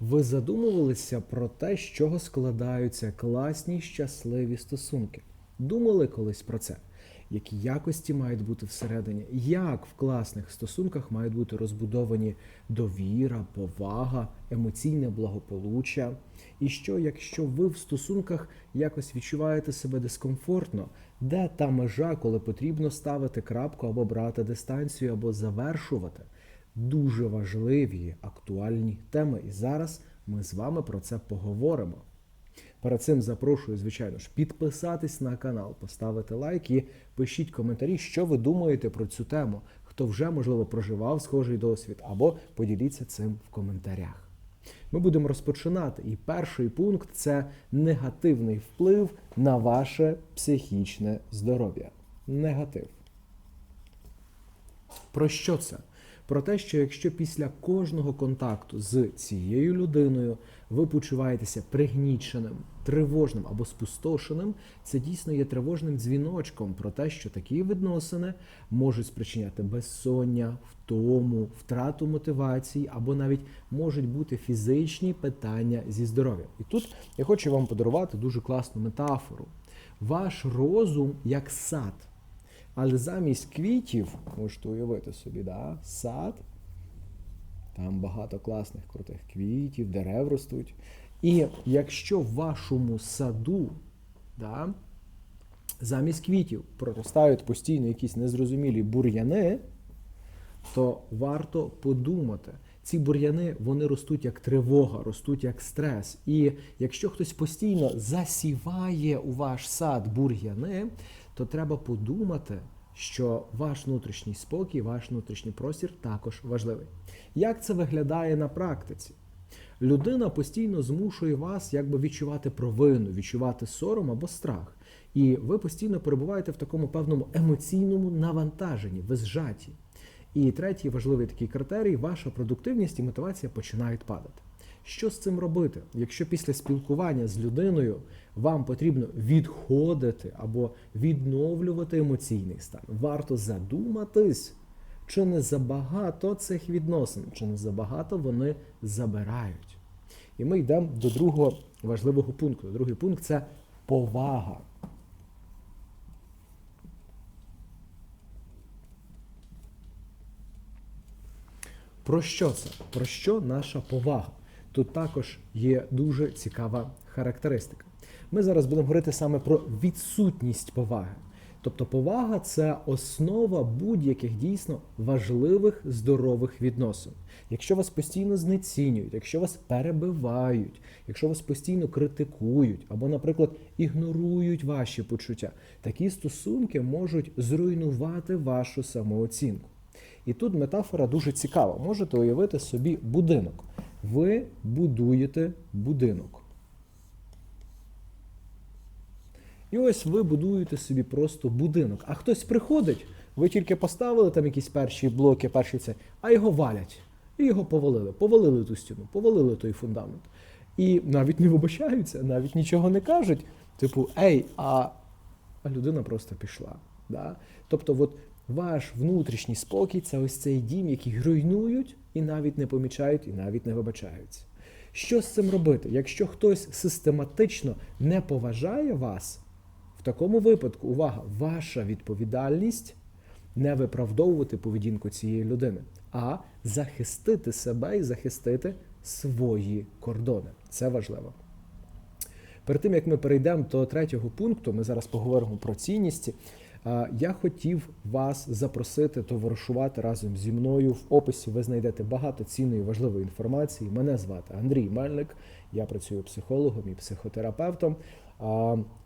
Ви задумувалися про те, з чого складаються класні щасливі стосунки? Думали колись про це? Які якості мають бути всередині? Як в класних стосунках мають бути розбудовані довіра, повага, емоційне благополуччя? І що, якщо ви в стосунках якось відчуваєте себе дискомфортно? Де та межа, коли потрібно ставити крапку або брати дистанцію, або завершувати? Дуже важливі актуальні теми. І зараз ми з вами про це поговоримо. Перед цим запрошую, звичайно ж, підписатись на канал, поставити лайк і пишіть коментарі, що ви думаєте про цю тему. Хто вже, можливо, проживав схожий досвід, або поділіться цим в коментарях. Ми будемо розпочинати. І перший пункт це негативний вплив на ваше психічне здоров'я. Негатив. Про що це? Про те, що якщо після кожного контакту з цією людиною ви почуваєтеся пригніченим, тривожним або спустошеним, це дійсно є тривожним дзвіночком про те, що такі відносини можуть спричиняти безсоння, втому, втрату мотивації або навіть можуть бути фізичні питання зі здоров'ям. І тут я хочу вам подарувати дуже класну метафору. Ваш розум як сад. Але замість квітів, можете уявити собі, да, сад, там багато класних крутих квітів, дерев ростуть. І якщо в вашому саду да, замість квітів проростають постійно якісь незрозумілі бур'яни, то варто подумати. Ці бур'яни вони ростуть як тривога, ростуть як стрес. І якщо хтось постійно засіває у ваш сад бур'яни, то треба подумати, що ваш внутрішній спокій, ваш внутрішній простір також важливий. Як це виглядає на практиці? Людина постійно змушує вас якби відчувати провину, відчувати сором або страх. І ви постійно перебуваєте в такому певному емоційному навантаженні, ви зжаті. І третій важливий такий критерій ваша продуктивність і мотивація починають падати. Що з цим робити? Якщо після спілкування з людиною вам потрібно відходити або відновлювати емоційний стан, варто задуматись, чи не забагато цих відносин, чи не забагато вони забирають. І ми йдемо до другого важливого пункту. Другий пункт це повага. Про що це? Про що наша повага? Тут також є дуже цікава характеристика. Ми зараз будемо говорити саме про відсутність поваги. Тобто повага це основа будь-яких дійсно важливих здорових відносин. Якщо вас постійно знецінюють, якщо вас перебивають, якщо вас постійно критикують або, наприклад, ігнорують ваші почуття, такі стосунки можуть зруйнувати вашу самооцінку. І тут метафора дуже цікава. Можете уявити собі будинок. Ви будуєте будинок. І ось ви будуєте собі просто будинок. А хтось приходить, ви тільки поставили там якісь перші блоки, перші це, а його валять. І його повалили. Повалили ту стіну, повалили той фундамент. І навіть не вибачаються, навіть нічого не кажуть. Типу, ей, а, а людина просто пішла. Да? Тобто, от ваш внутрішній спокій це ось цей дім, який руйнують і навіть не помічають, і навіть не вибачаються. Що з цим робити? Якщо хтось систематично не поважає вас, в такому випадку, увага, ваша відповідальність не виправдовувати поведінку цієї людини, а захистити себе і захистити свої кордони. Це важливо. Перед тим як ми перейдемо до третього пункту, ми зараз поговоримо про цінності. Я хотів вас запросити товаришувати разом зі мною. В описі ви знайдете багато цінної важливої інформації. Мене звати Андрій Мельник, я працюю психологом і психотерапевтом.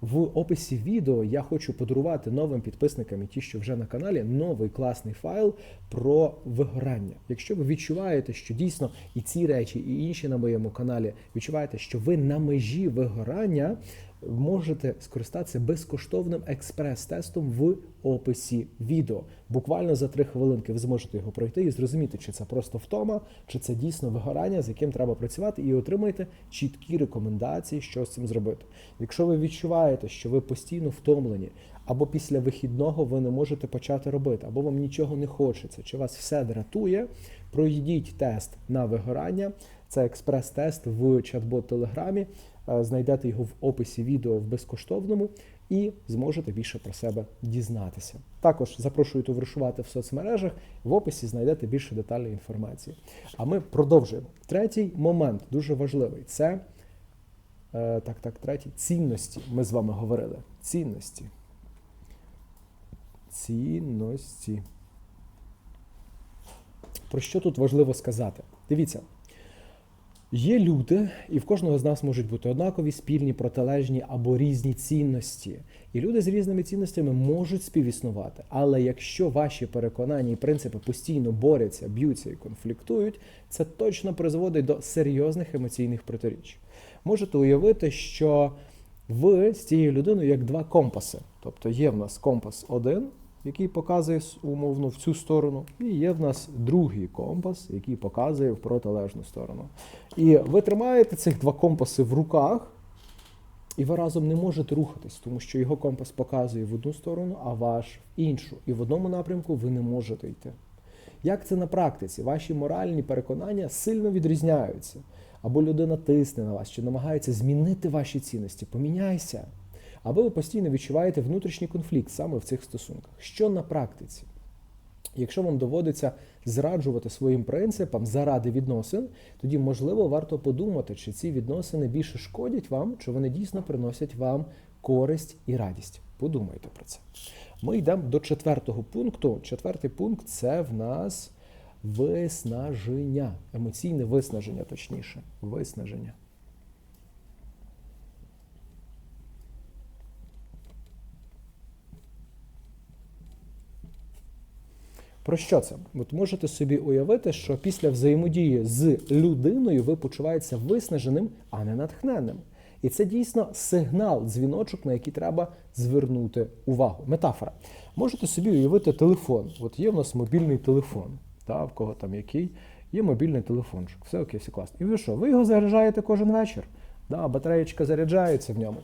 В описі відео я хочу подарувати новим підписникам і ті, що вже на каналі, новий класний файл про вигорання. Якщо ви відчуваєте, що дійсно і ці речі, і інші на моєму каналі відчуваєте, що ви на межі вигорання можете скористатися безкоштовним експрес-тестом в описі відео. Буквально за три хвилинки ви зможете його пройти і зрозуміти, чи це просто втома, чи це дійсно вигорання, з яким треба працювати, і отримаєте чіткі рекомендації, що з цим зробити. Якщо ви відчуваєте, що ви постійно втомлені, або після вихідного ви не можете почати робити, або вам нічого не хочеться, чи вас все дратує, пройдіть тест на вигорання. Це експрес-тест в чат-бот Телеграмі. Е, Знайдете його в описі відео в безкоштовному і зможете більше про себе дізнатися. Також запрошую товаришувати в соцмережах. В описі знайдете більше детальної інформації. А ми продовжуємо. Третій момент дуже важливий це е, так, так, третій цінності. Ми з вами говорили. Цінності. Цінності. Про що тут важливо сказати? Дивіться. Є люди, і в кожного з нас можуть бути однакові, спільні, протилежні або різні цінності. І люди з різними цінностями можуть співіснувати. Але якщо ваші переконання і принципи постійно борються, б'ються і конфліктують, це точно призводить до серйозних емоційних протиріч. Можете уявити, що ви з цією людиною як два компаси. Тобто є в нас компас один, який показує умовно в цю сторону, і є в нас другий компас, який показує в протилежну сторону. І ви тримаєте цих два компаси в руках, і ви разом не можете рухатись, тому що його компас показує в одну сторону, а ваш в іншу. І в одному напрямку ви не можете йти. Як це на практиці? Ваші моральні переконання сильно відрізняються. Або людина тисне на вас, чи намагається змінити ваші цінності. Поміняйся. Або ви постійно відчуваєте внутрішній конфлікт саме в цих стосунках. Що на практиці? Якщо вам доводиться зраджувати своїм принципам заради відносин, тоді можливо варто подумати, чи ці відносини більше шкодять вам, чи вони дійсно приносять вам користь і радість. Подумайте про це. Ми йдемо до четвертого пункту. Четвертий пункт це в нас виснаження, емоційне виснаження, точніше, виснаження. Про що це? От можете собі уявити, що після взаємодії з людиною ви почуваєтеся виснаженим, а не натхненним. І це дійсно сигнал, дзвіночок, на який треба звернути увагу. Метафора. Можете собі уявити телефон. От є в нас мобільний телефон, та, в кого там який, є мобільний телефончик. Все окей, все класно. І ви що? Ви його заряджаєте кожен вечір. Да, Батареєчка заряджається в ньому.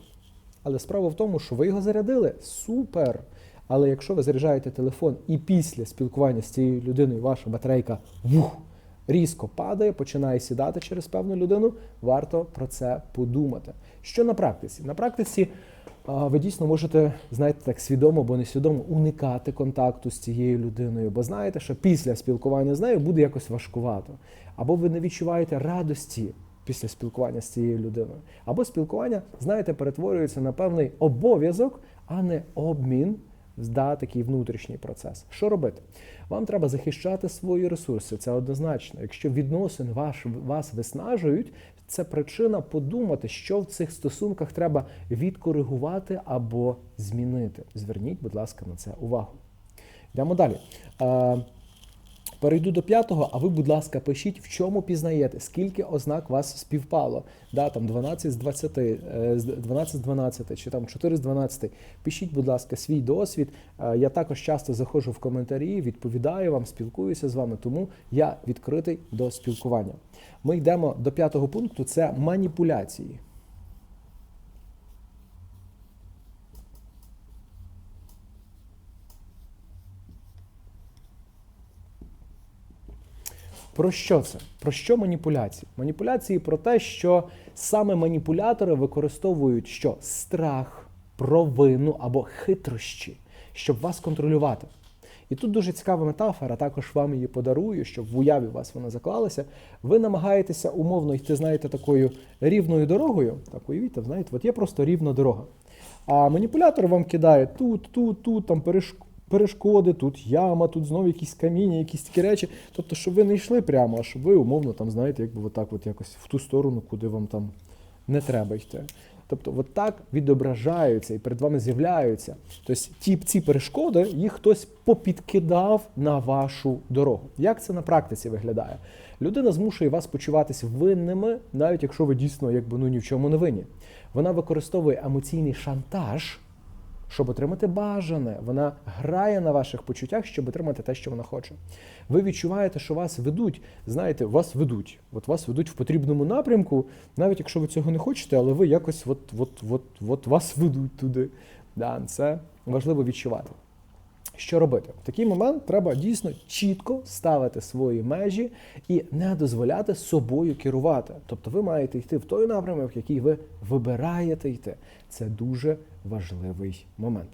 Але справа в тому, що ви його зарядили. Супер! Але якщо ви заряджаєте телефон і після спілкування з цією людиною ваша батарейка вух, різко падає, починає сідати через певну людину, варто про це подумати. Що на практиці? На практиці ви дійсно можете, знаєте, так свідомо або несвідомо уникати контакту з цією людиною, бо знаєте, що після спілкування з нею буде якось важкувато. Або ви не відчуваєте радості після спілкування з цією людиною. Або спілкування, знаєте, перетворюється на певний обов'язок, а не обмін да, такий внутрішній процес. Що робити? Вам треба захищати свої ресурси, це однозначно. Якщо відносин ваш, вас виснажують, це причина подумати, що в цих стосунках треба відкоригувати або змінити. Зверніть, будь ласка, на це увагу. Йдемо далі. Е, Перейду до п'ятого, а ви, будь ласка, пишіть, в чому пізнаєте, скільки ознак вас співпало. Да, там 12 з 20, е, з 12 з 12 чи там 4 з 12. Пишіть, будь ласка, свій досвід. Е, Я також часто заходжу в коментарі, відповідаю вам, спілкуюся з вами, тому я відкритий до спілкування. Ми йдемо до п'ятого пункту: це маніпуляції. Про що це? Про що маніпуляції? Маніпуляції про те, що саме маніпулятори використовують що страх, провину або хитрощі, щоб вас контролювати. І тут дуже цікава метафора, також вам її подарую, щоб в уяві у вас вона заклалася. Ви намагаєтеся умовно йти, знаєте, такою рівною дорогою. Так, уявіть, знаєте, от є просто рівна дорога. А маніпулятор вам кидає тут, тут, тут, там перешкоди перешкоди, тут яма, тут знову якісь каміння, якісь такі речі. Тобто, щоб ви не йшли прямо, а щоб ви умовно там, знаєте, якби отак от якось в ту сторону, куди вам там не треба йти. Тобто, от так відображаються і перед вами з'являються. Тобто ті ці перешкоди їх хтось попідкидав на вашу дорогу. Як це на практиці виглядає? Людина змушує вас почуватися винними, навіть якщо ви дійсно якби ну ні в чому не винні. Вона використовує емоційний шантаж щоб отримати бажане. Вона грає на ваших почуттях, щоб отримати те, що вона хоче. Ви відчуваєте, що вас ведуть. Знаєте, вас ведуть. От вас ведуть в потрібному напрямку, навіть якщо ви цього не хочете, але ви якось от, от, от, от вас ведуть туди. Да, Це важливо відчувати. Що робити? В такий момент треба дійсно чітко ставити свої межі і не дозволяти собою керувати. Тобто ви маєте йти в той напрямок, в який ви вибираєте йти. Це дуже важливий момент.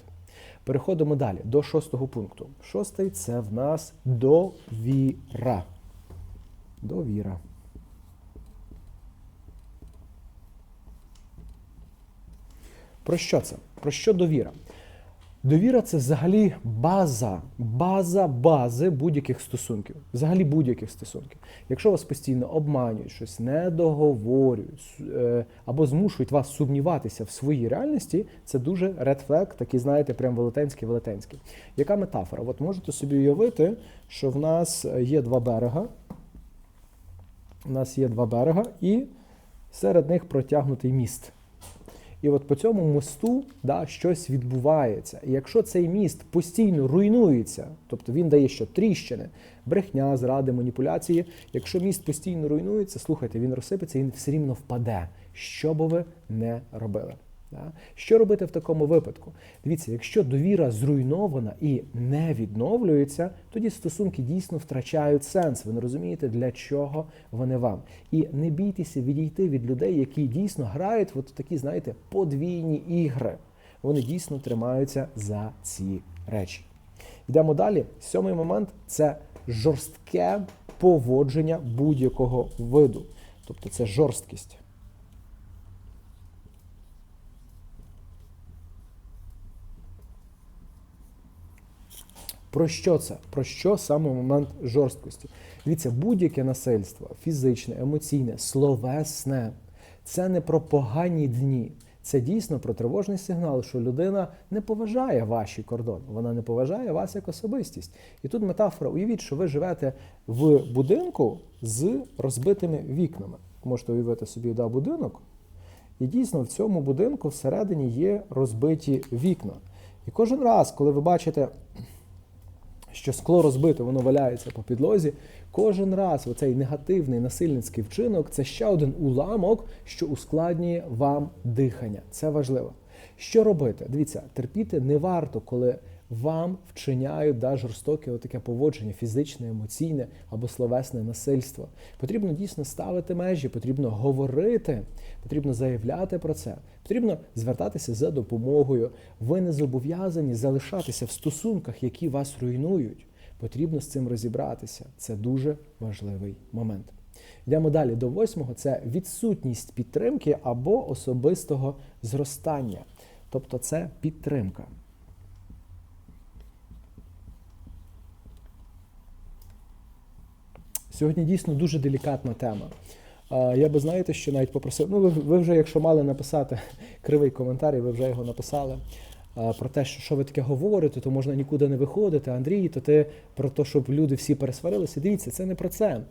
Переходимо далі до шостого пункту. Шостий це в нас довіра. Довіра. Про що це? Про що довіра? Довіра це взагалі база, база бази будь-яких стосунків. Взагалі будь-яких стосунків. Якщо вас постійно обманюють, щось не договорюють е, або змушують вас сумніватися в своїй реальності, це дуже flag, такий, знаєте, прям велетенський велетенський Яка метафора? От можете собі уявити, що в нас є два берега. У нас є два берега, і серед них протягнутий міст. І от по цьому мосту да, щось відбувається. І якщо цей міст постійно руйнується, тобто він дає що тріщини, брехня, зради, маніпуляції. Якщо міст постійно руйнується, слухайте, він розсипеться, він все рівно впаде, що би ви не робили. Що робити в такому випадку? Дивіться, якщо довіра зруйнована і не відновлюється, тоді стосунки дійсно втрачають сенс. Ви не розумієте, для чого вони вам. І не бійтеся відійти від людей, які дійсно грають от такі, знаєте, подвійні ігри. Вони дійсно тримаються за ці речі. Йдемо далі. Сьомий момент це жорстке поводження будь-якого виду. Тобто це жорсткість. Про що це? Про що саме момент жорсткості? Дивіться, будь-яке насильство, фізичне, емоційне, словесне це не про погані дні. Це дійсно про тривожний сигнал, що людина не поважає ваші кордони, вона не поважає вас як особистість. І тут метафора: уявіть, що ви живете в будинку з розбитими вікнами. Можете уявити собі да, будинок, і дійсно в цьому будинку всередині є розбиті вікна. І кожен раз, коли ви бачите що скло розбите, воно валяється по підлозі. Кожен раз оцей негативний насильницький вчинок це ще один уламок, що ускладнює вам дихання. Це важливо. Що робити? Дивіться, терпіти не варто, коли вам вчиняють да, жорстоке отаке поводження, фізичне, емоційне або словесне насильство. Потрібно дійсно ставити межі, потрібно говорити, потрібно заявляти про це, потрібно звертатися за допомогою. Ви не зобов'язані залишатися в стосунках, які вас руйнують. Потрібно з цим розібратися. Це дуже важливий момент. Йдемо далі до восьмого: це відсутність підтримки або особистого зростання. Тобто це підтримка. Сьогодні дійсно дуже делікатна тема. Я би знаєте, що навіть попросив. Ну, ви, вже, якщо мали написати кривий коментар, ви вже його написали. Про те, що що ви таке говорите, то можна нікуди не виходити. Андрій, то ти про те, щоб люди всі пересварилися. Дивіться, це не про це.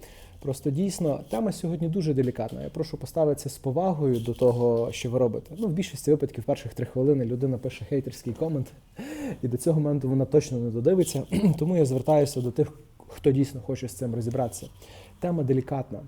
Просто дійсно тема сьогодні дуже делікатна. Я прошу поставитися з повагою до того, що ви робите. Ну, в більшості випадків, перших три хвилини людина пише хейтерський комент, і до цього моменту вона точно не додивиться. Тому я звертаюся до тих, хто дійсно хоче з цим розібратися. Тема делікатна.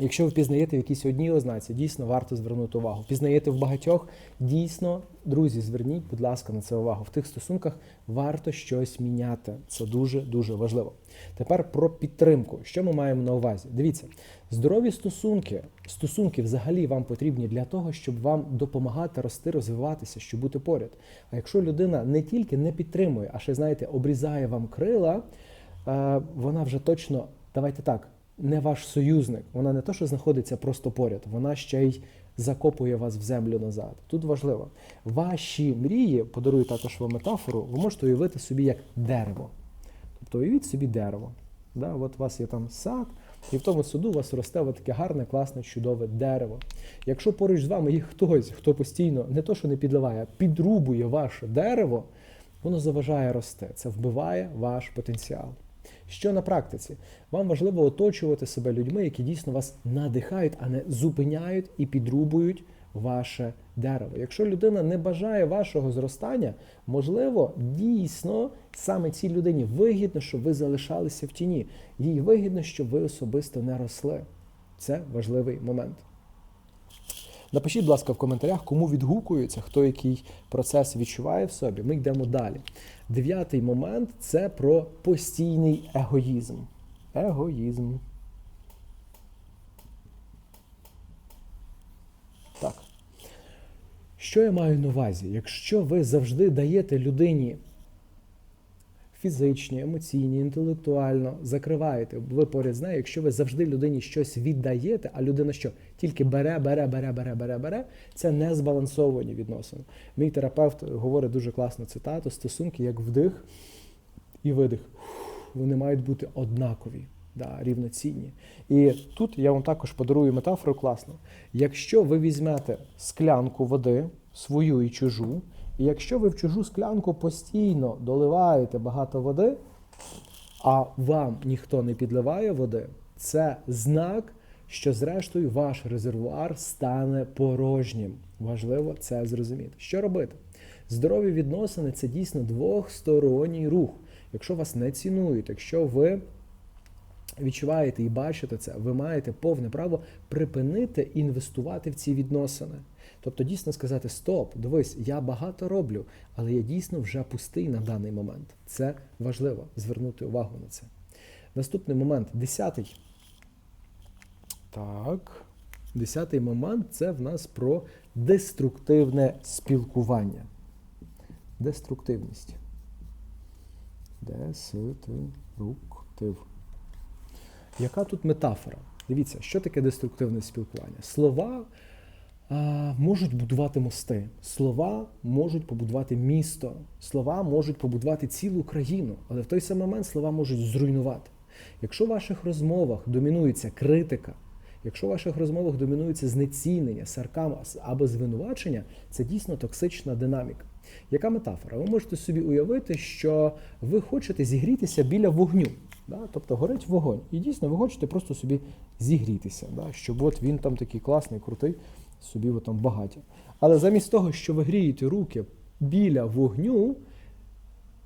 Якщо ви пізнаєте в якійсь одній ознаці, дійсно варто звернути увагу. Пізнаєте в багатьох, дійсно, друзі, зверніть, будь ласка, на це увагу. В тих стосунках варто щось міняти. Це дуже-дуже важливо. Тепер про підтримку. Що ми маємо на увазі? Дивіться, здорові стосунки, стосунки взагалі вам потрібні для того, щоб вам допомагати рости, розвиватися, щоб бути поряд. А якщо людина не тільки не підтримує, а ще, знаєте, обрізає вам крила. Е, вона вже точно, давайте так, не ваш союзник. Вона не то, що знаходиться просто поряд, вона ще й закопує вас в землю назад. Тут важливо. Ваші мрії, подарую також вам метафору, ви можете уявити собі як дерево. Тобто уявіть собі дерево. Да? От у вас є там сад, і в тому саду у вас росте таке гарне, класне, чудове дерево. Якщо поруч з вами є хтось, хто постійно не то, що не підливає, а підрубує ваше дерево, воно заважає рости. Це вбиває ваш потенціал. Що на практиці? Вам важливо оточувати себе людьми, які дійсно вас надихають, а не зупиняють і підрубують ваше дерево. Якщо людина не бажає вашого зростання, можливо, дійсно саме цій людині вигідно, щоб ви залишалися в тіні. Їй вигідно, щоб ви особисто не росли. Це важливий момент. Напишіть, будь ласка, в коментарях, кому відгукується, хто який процес відчуває в собі. Ми йдемо далі. Дев'ятий момент це про постійний егоїзм. Егоїзм. Так. Що я маю на увазі? Якщо ви завжди даєте людині фізичні, емоційні, інтелектуально закриваєте, ви поряд з нею, якщо ви завжди людині щось віддаєте, а людина що? Тільки бере, бере, бере, бере, бере, бере, це не збалансовані відносини. Мій терапевт говорить дуже класну цитату: стосунки як вдих і видих. Вони мають бути однакові, да, рівноцінні. І тут я вам також подарую метафору класну. Якщо ви візьмете склянку води, свою і чужу, і якщо ви в чужу склянку постійно доливаєте багато води, а вам ніхто не підливає води, це знак, що зрештою ваш резервуар стане порожнім. Важливо це зрозуміти. Що робити? Здорові відносини це дійсно двохсторонній рух. Якщо вас не цінують, якщо ви відчуваєте і бачите це, ви маєте повне право припинити інвестувати в ці відносини. Тобто дійсно сказати: Стоп, дивись, я багато роблю, але я дійсно вже пустий на даний момент. Це важливо звернути увагу на це. Наступний момент, десятий. Так. Десятий момент це в нас про деструктивне спілкування. Деструктивність. Деструктив. Яка тут метафора? Дивіться, що таке деструктивне спілкування? Слова можуть будувати мости, слова можуть побудувати місто, слова можуть побудувати цілу країну, але в той самий момент слова можуть зруйнувати. Якщо в ваших розмовах домінується критика, якщо в ваших розмовах домінується знецінення, саркам або звинувачення, це дійсно токсична динаміка. Яка метафора? Ви можете собі уявити, що ви хочете зігрітися біля вогню. Да? Тобто горить вогонь. І дійсно ви хочете просто собі зігрітися, да? щоб от він там такий класний, крутий, собі там багаті. Але замість того, що ви грієте руки біля вогню,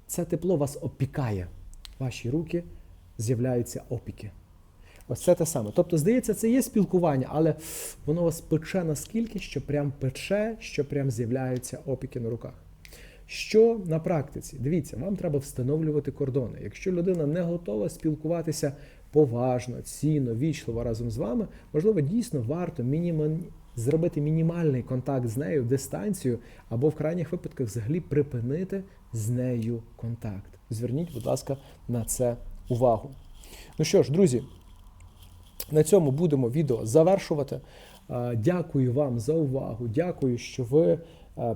це тепло вас опікає. Ваші руки з'являються опіки. Ось це те саме. Тобто, здається, це є спілкування, але воно вас пече наскільки, що прям пече, що прям з'являються опіки на руках. Що на практиці? Дивіться, вам треба встановлювати кордони. Якщо людина не готова спілкуватися поважно, цінно, вічливо разом з вами, можливо, дійсно варто мінімум зробити мінімальний контакт з нею, дистанцію, або в крайніх випадках взагалі припинити з нею контакт. Зверніть, будь ласка, на це увагу. Ну що ж, друзі, на цьому будемо відео завершувати. Дякую вам за увагу. Дякую, що ви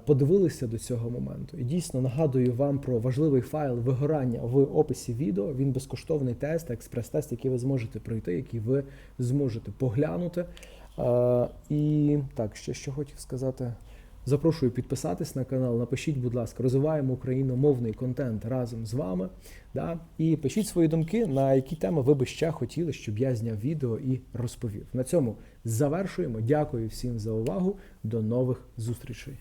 подивилися до цього моменту. І дійсно нагадую вам про важливий файл вигорання в описі відео. Він безкоштовний тест, експрес-тест, який ви зможете пройти, який ви зможете поглянути. І так, ще що хотів сказати. Запрошую підписатись на канал, напишіть, будь ласка, розвиваємо україномовний контент разом з вами. Да? І пишіть свої думки, на які теми ви би ще хотіли, щоб я зняв відео і розповів. На цьому завершуємо. Дякую всім за увагу. До нових зустрічей.